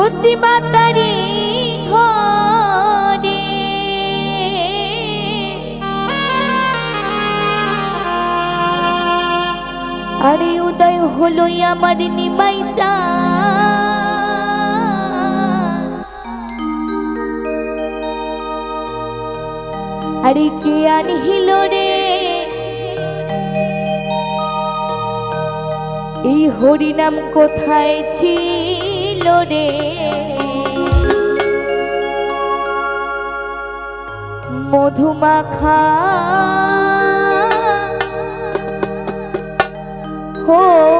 সচি মাতারি ঘরে। আরে উদয় হলো আমার নিমাই চা। আরে কে আনহিল রে? এই হরিনাম কোথায় ছিল রে। মধুমাখা হরিনা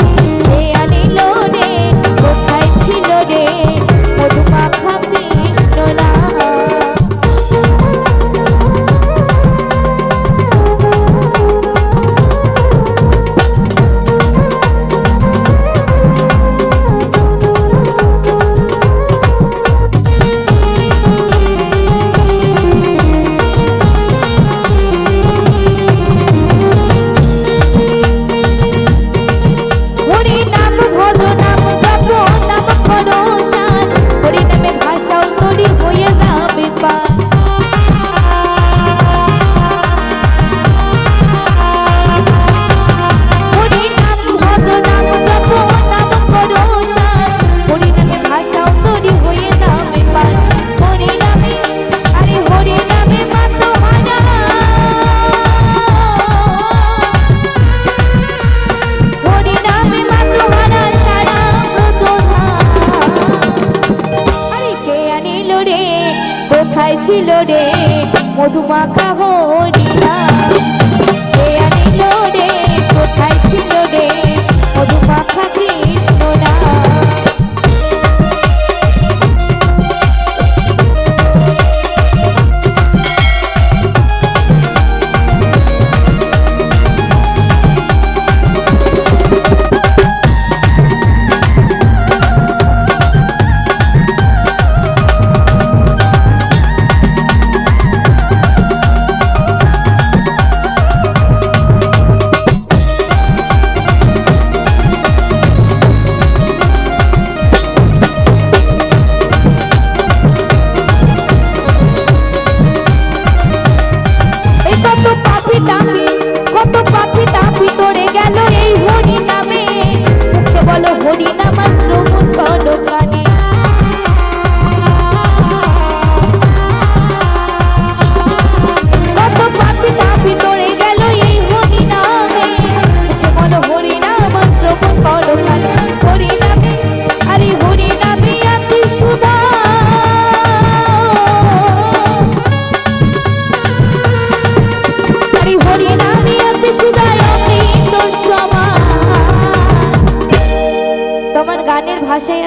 কোথায় ছিল রে? মধুমাখা হরিনা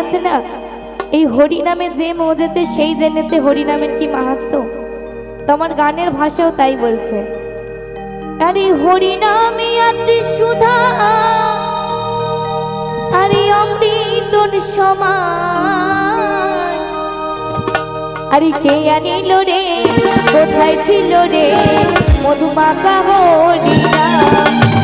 আছে না? এই হরি নামে যে মজেছে, সেই জেনেছে হরি নামের কি মাহাত্ম। তোমার গানের ভাষাও তাই বলছে। আরে হরি নামে আছে সুধা, আরে অমৃত সমান আরে কে আনিল রে, কোথায় ছিল রে? মধুমাখা হরিনা কে